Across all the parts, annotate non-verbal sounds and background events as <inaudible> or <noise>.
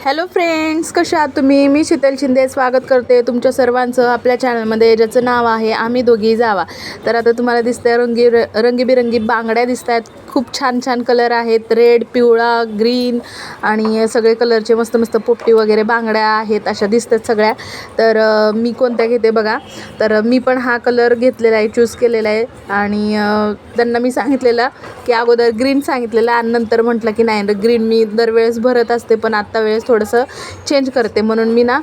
Hello friends कशा आहात तुम्ही? मी शीतल शिंदे स्वागत करते तुमच्या सर्वांचं आपल्या चॅनलमध्ये ज्याचं नाव आहे आम्ही दोघी जावा. तर आता तुम्हाला दिसतंय रंगी रंगीबिरंगी बांगड्या दिसत आहेत खूप छान छान कलर आहेत. रेड पिवळा ग्रीन आणि सगळे कलरचे मस्त मस्त पोपटी वगैरे बांगड्या आहेत अशा दिसतात सगळ्या. तर मी कोणत्या घेते बघा. तर मी पण हा कलर घेतलेला आहे चूज केलेला आहे. आणि त्यांना मी सांगितलेलं की अगोदर ग्रीन सांगितलेलं आणि नंतर म्हटलं की नाही ग्रीन मी दरवेळेस भरत असते पण आत्ता वेळेस थोडंसं चेंज करते. म्हणून मी ना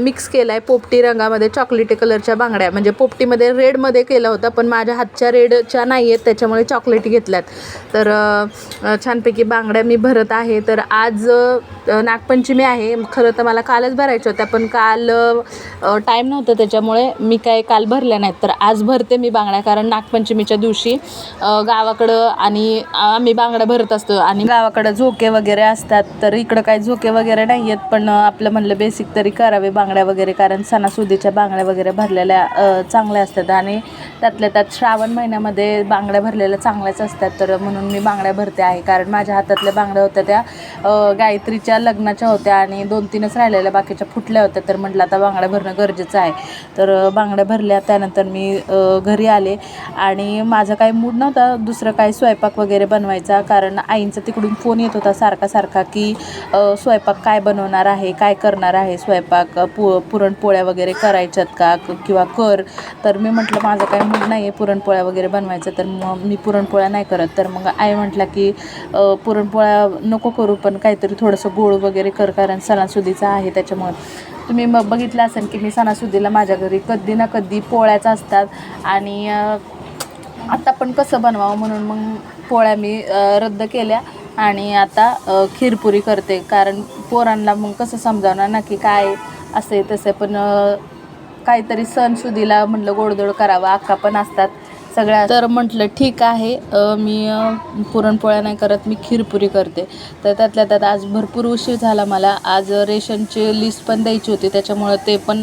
मिक्स केला आहे पोपटी रंगामध्ये चॉकलेटी कलरच्या बांगड्या. म्हणजे पोपटीमध्ये रेडमध्ये केला होता पण माझ्या हातच्या रेडच्या नाही आहेत त्याच्यामुळे चॉकलेटी घेतल्यात. तर छानपैकी बांगड्या मी भरत आहे. तर आज नागपंचमी आहे. खरं तर मला कालच भरायच्या होत्या पण काल टाईम नव्हतं त्याच्यामुळे मी काय काल भरल्या नाहीत. तर आज भरते मी बांगड्या कारण नागपंचमीच्या दिवशी गावाकडं आणि आम्ही बांगड्या भरत असतो आणि गावाकडं झोके वगैरे असतात तर इकडं काही झोके वगैरे नाही आहेत पण आपलं म्हणलं बेसिक तरी करावे बांगड्या वगैरे कारण सणासुदीच्या बांगड्या वगैरे भरलेल्या चांगल्या असतात आणि त्यातल्या त्यात श्रावण महिन्यामध्ये बांगड्या भरलेल्या चांगल्याच असतात. तर म्हणून मी बांगड्या भरते आहे कारण माझ्या हातातल्या बांगड्या होत्या त्या गायत्रीच्या त्या लग्नाच्या होत्या आणि दोन तीनच राहिलेल्या बाकीच्या फुटल्या होत्या तर म्हटलं आता बांगड्या भरणं गरजेचं आहे. तर बांगड्या भरल्या त्यानंतर मी घरी आले. आणि माझा काही मूड नव्हता दुसरं काही स्वयंपाक वगैरे बनवायचा कारण आईंचा तिकडून फोन येत होता सारखा सारखा की स्वयंपाक काय बनवणार आहे काय करणार आहे स्वयंपाक पु पुरणपोळ्या वगैरे करायच्यात का किंवा कर? तर मी म्हटलं माझं काही मूड नाही आहे पुरणपोळ्या वगैरे बनवायचं तर मग मी पुरणपोळ्या नाही करत. तर मग आई म्हटलं की पुरणपोळ्या नको करू पण काहीतरी थोडंसं गोड वगैरे कर कारण सणासुदीचा आहे त्याच्यामुळं. तुम्ही मग बघितलं असेल की मी सणासुदीला माझ्या घरी कधी ना कधी पोळ्याच असतात. आणि आत्ता आता पण कसं बनवावं म्हणून मग पोळ्या मी रद्द केल्या. आणि आता खीरपुरी करते. कारण पोरांना मग कसं समजावणार ना की काय असे तसे पण काहीतरी सणसुदीला म्हणलं गोडधोड करावं. अक्का पण असतात. सगळ्या तर म्हटलं ठीक आहे. मी पुरणपोळ्या नाही करत मी खीरपुरी करते. तर त्यातल्या त्यात आज भरपूर उशीर झाला मला. आज रेशनची लिस्ट पण द्यायची होती. त्याच्यामुळं ते पण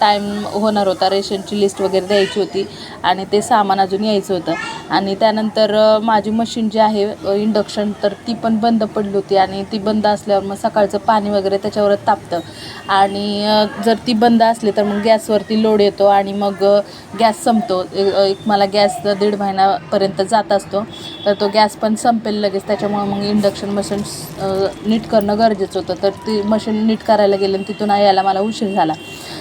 टाईम होणार होता. रेशनची लिस्ट वगैरे द्यायची होती. आणि ते सामान अजून यायचं होतं. आणि त्यानंतर माझी मशीन जी आहे इंडक्शन तर ती पण बंद पडली होती. आणि ती बंद असल्यावर मग सकाळचं पाणी वगैरे त्याच्यावर तापतं. आणि जर ती बंद असली तर मग गॅसवरती लोड येतो. आणि मग गॅस संपतो. एक मला गॅस दीड महिन्यापर्यंत जात असतो तर तो गॅस पण संपेल लगेच. त्याच्यामुळं मग इंडक्शन मशीन नीट करणं गरजेचं होतं. तर ती मशीन नीट करायला गेलं आणि तिथून यायला मला उशीर झाला.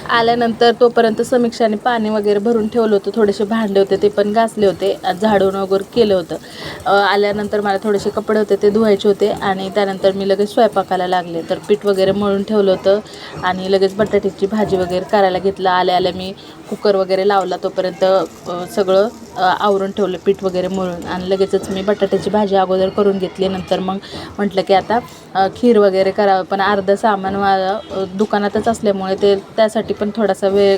आल्यानंतर तोपर्यंत समीक्षाने पाणी वगैरे भरून ठेवलं होतं. थोडेसे भांडे होते ते पण घासले होते झाडून वगैरे केलं होतं. आल्यानंतर मला थोडेसे कपडे होते ते धुवायचे होते आणि त्यानंतर मी लगेच स्वयंपाकाला लागले. तर पीठ वगैरे मळून ठेवलं होतं आणि लगेच बटाट्याची भाजी वगैरे करायला घेतलं. आल्या आल्या मी कुकर वगैरे लावला तोपर्यंत सगळं आवरून ठेवलं पीठ वगैरे मळून आणि लगेचच मी बटाट्याची भाजी अगोदर करून घेतली. नंतर मग म्हटलं की आता खीर वगैरे करावं. पण अर्धं सामान माझं दुकानातच असल्यामुळे ते त्यासाठी पण थोडासा वेळ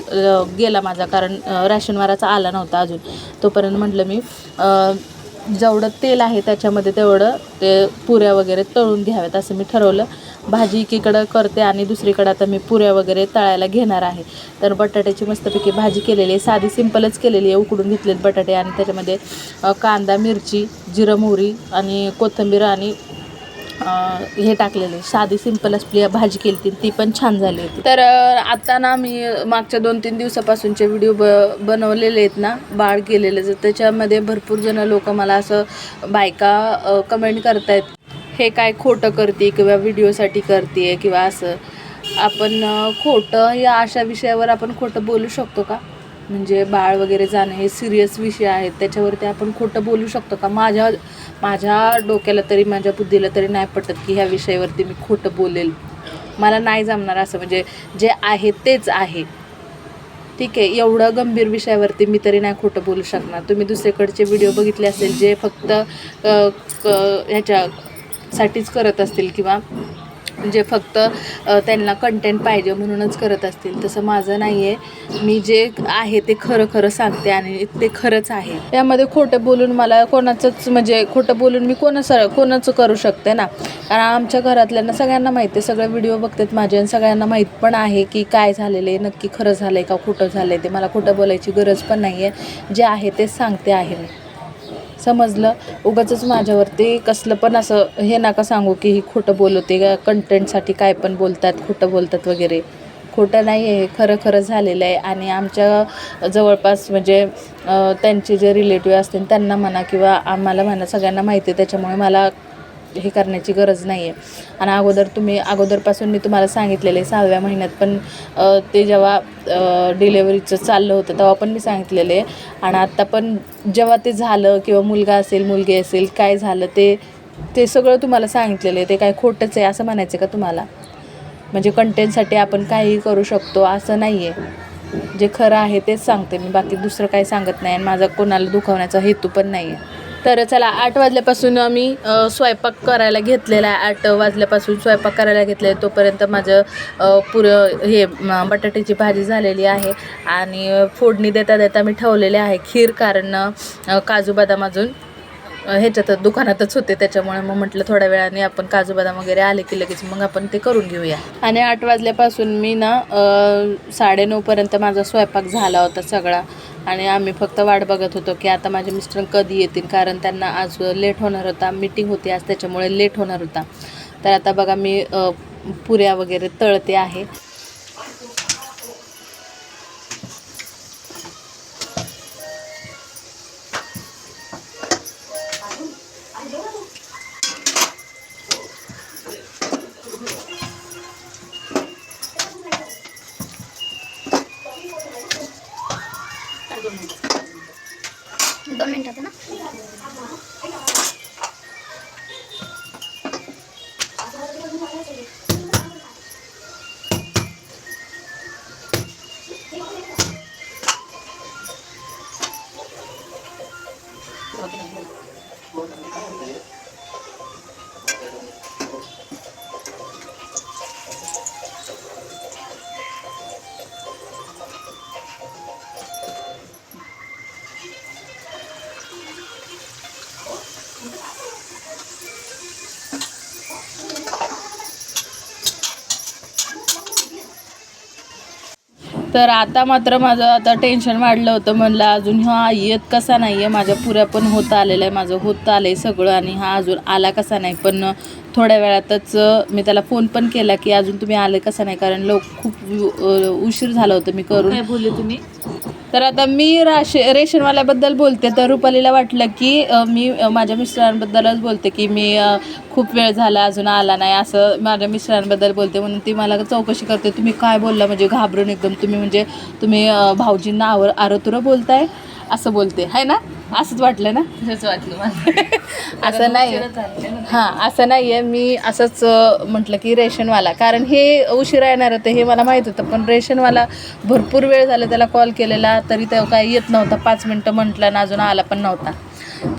गेला माझा. कारण राशनवाराचा आला नव्हता अजून. तोपर्यंत म्हटलं मी जेवढं तेल आहे त्याच्यामध्ये तेवढं ते पुऱ्या वगैरे तळून घ्याव्यात असं मी ठरवलं. भाजी एकीकडं करते आणि दुसरीकडं आता मी पुऱ्या वगैरे तळायला घेणार आहे. तर बटाट्याची मस्तपैकी भाजी केलेली आहे. साधी सिंपलच केलेली आहे. उकडून घेतलेत बटाटे आणि त्याच्यामध्ये कांदा मिरची जिरं मोहरी आणि कोथिंबीर आणि हे टाकलेले. साधी सिंपल असली भाजी केली ती ती पण छान झाली होती. तर आता ना मी मागच्या दोन तीन दिवसापासूनचे व्हिडिओ ब बनवलेले आहेत ना बाळ केलेले तर त्याच्यामध्ये भरपूर जण लोक मला असं बायका कमेंट करतायत हे काय खोटं करते किंवा व्हिडिओसाठी करते किंवा असं. आपण खोटं या अशा विषयावर आपण खोटं बोलू शकतो का? म्हणजे बाळ वगैरे जाणं हे सिरियस विषय आहेत. त्याच्यावरती आपण खोटं बोलू शकतो का? माझ्या माझ्या डोक्याला तरी माझ्या बुद्धीला तरी नाही पटत की ह्या विषयावरती मी खोटं बोलेल. मला नाही जमणार असं. म्हणजे जे आहे तेच आहे. ठीक आहे एवढं गंभीर विषयावरती मी तरी नाही खोटं बोलू शकणार. तुम्ही दुसरीकडचे व्हिडिओ बघितले असेल जे फक्त क- ह्याच्यासाठीच करत असतील किंवा जे फक्त त्यांना कंटेंट पाहिजे म्हणूनच करत असतील. तसं माझं नाही आहे मी जे आहे ते खरं खरं सांगते आणि ते खरंच आहे. यामध्ये खोटं बोलून मला कोणाचंच म्हणजे खोटं बोलून मी कोणाचं कोणाचं करू शकते ना? कारण आमच्या घरातल्यांना सगळ्यांना माहिती आहे. सगळे व्हिडिओ बघतात माझे आणि सगळ्यांना माहीत पण आहे की काय झालेलं आहे. नक्की खरं झालं आहे का खोटं झालं आहे ते. मला खोटं बोलायची गरज पण नाही आहे जे आहे तेच सांगते आहे मी. समजलं. उगाचच माझ्यावरती कसलं पण असं हे नका सांगू की ही खोटं बोलवते का कंटेंटसाठी काय पण बोलतात खोटं बोलतात वगैरे. खोटं नाही आहे खरं खरं झालेलं आहे. आणि आमच्या जवळपास म्हणजे त्यांचे जे रिलेटिव्ह असतील त्यांना म्हणा किंवा आम्हाला म्हणा सगळ्यांना माहिती आहे. त्याच्यामुळे मला हे करण्याची गरज नाही आहे आणि अगोदर तुम्ही अगोदरपासून मी तुम्हाला सांगितलेलं आहे सहाव्या महिन्यात पण ते जेव्हा डिलेवरीचं चाललं होतं तेव्हा पण मी सांगितलेलं. आहे आणि आत्ता पण जेव्हा ते झालं किंवा मुलगा असेल मुलगी असेल काय झालं ते ते सगळं तुम्हाला सांगितलेलं. आहे ते काय खोटंच आहे असं म्हणायचं का तुम्हाला? म्हणजे कंटेंटसाठी आपण काहीही करू शकतो असं नाही आहे जे खरं आहे तेच सांगते मी. बाकी दुसरं काही सांगत नाही आणि माझा कोणाला दुखवण्याचा हेतू पण नाही आहे तर चला आठ वाजल्यापासून आम्ही स्वयंपाक करायला घेतलेला आहे. आठ वाजल्यापासून स्वयंपाक करायला घेतला आहे. तोपर्यंत माझं पुरं हे बटाट्याची भाजी झालेली आहे. आणि फोडणी देता देता मी ठेवलेले आहे. खीर कारण काजू बदाम अजून ह्याच्यात दुकानातच होते. त्याच्यामुळे मग म्हटलं थोड्या वेळाने आपण काजू बदाम वगैरे आले की लगेच मग आपण ते करून घेऊया. आणि आठ वाजल्यापासून मी ना साडेनऊपर्यंत माझा स्वयंपाक झाला होता सगळा. आणि आम्ही फक्त वाट बघत होतो की आता माझे मिस्टर कधी येतील कारण त्यांना आज लेट होणार होता मीटिंग होती आज त्याच्यामुळे लेट होणार होता. तर आता बघा मी पुऱ्या वगैरे तळते आहे. तर आता मात्र माझं आता टेन्शन वाढलं होतं. म्हणलं अजून हा येत कसा नाही आहे माझ्या पुऱ्या पण होत आलेलं आहे माझं होत आलं आहे सगळं आणि हा अजून आला कसा नाही? पण थोड्या वेळातच मी त्याला फोन पण केला की अजून तुम्ही आले कसा नाही? कारण लोक खूप उशीर झालं होतं मी करून. काय बोलले तुम्ही? तर आता मी राशे रेशनवाल्याबद्दल बोलते. तर रुपालीला वाटलं की मी माझ्या मिस्टरांबद्दलच बोलते की मी खूप वेळ झाला अजून आला नाही असं माझ्या मिस्टरांबद्दल बोलते. म्हणून ती मला चौकशी करते. तुम्ही काय बोलला? म्हणजे घाबरून एकदम तुम्ही म्हणजे तुम्ही भाऊजींना आवर आरोतुरं बोलताय. असं बोलते. आहे ना? असंच वाटलं ना? तसंच वाटलं मला. <laughs> असं नाही हां असं नाही आहे मी असंच म्हटलं की रेशनवाला. कारण हे उशिरा येणार होते हे मला माहीत होतं. पण रेशनवाला भरपूर वेळ झाला त्याला कॉल केलेला. तरी तो काही येत नव्हता. पाच मिनटं म्हटलं आणि अजून आला पण नव्हता.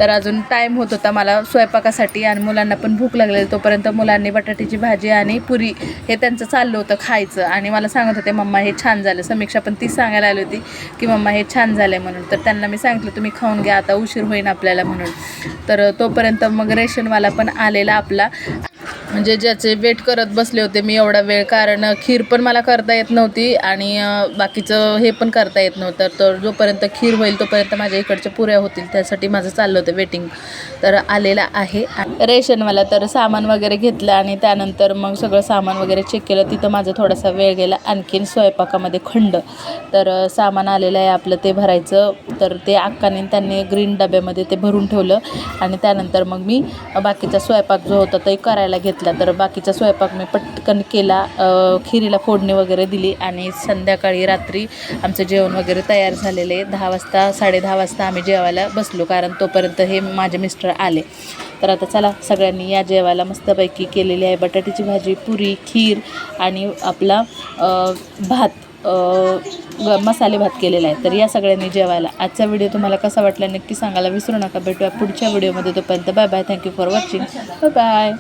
तर अजून टाईम होत होता मला स्वयंपाकासाठी आणि मुलांना पण भूक लागलेली तोपर्यंत मुलांनी बटाट्याची भाजी आणि पुरी हे त्यांचं चाललं होतं खायचं. आणि मला सांगत होते मम्मा हे छान झालं. समीक्षा पण ती सांगायला आली होती की मम्मा हे छान झालं आहे म्हणून. तर त्यांना मी सांगितलं तुम्ही खाऊन घ्या आता उशीर होईन आपल्याला म्हणून. तर तोपर्यंत मग रेशनवाला पण आलेला आपला. म्हणजे ज्याचे वेट करत बसले होते मी एवढा वेळ कारण खीर पण मला करता येत नव्हती आणि बाकीचं हे पण करता येत नव्हतं. तर जोपर्यंत खीर होईल तोपर्यंत माझ्या इकडच्या पुऱ्या होतील. त्यासाठी माझं चाललं होतं वेटिंग तर आलेला आहे. रेशनवाला तर सामान वगैरे घेतलं आणि त्यानंतर मग सगळं सामान वगैरे चेक केलं. तिथं माझा थोडासा वेळ गेला. आणखीन स्वयंपाकामध्ये खंड. तर सामान आलेलं आहे आपलं ते भरायचं. तर ते अक्काने त्यांनी ग्रीन डब्यामध्ये ते भरून ठेवलं. आणि त्यानंतर मग मी बाकीचा स्वयंपाक जो होता ते करायला घेतला तर बाकीचा स्वयंपाक मी पटकन केला. खिरीला फोडणी वगैरे दिली आणि संध्याकाळी रात्री आमचं जेवण वगैरे तयार झालेले दहा वाजता साडेदहा वाजता आम्ही जेवायला बसलो कारण तोपर्यंत हे माझे मिस्टर आले. तर आता चला सगळ्यांनी या जेवायला मस्तपैकी केलेली आहे. बटाट्याची भाजी पुरी खीर आणि आपला भात मसाले भात केलेला आहे. तर या सगळ्यांनी जेवायला. आजचा व्हिडिओ तुम्हाला कसा वाटला नक्की सांगायला विसरू नका. भेटूया पुढच्या व्हिडिओमध्ये. तोपर्यंत bye bye. Thank you for watching bye bye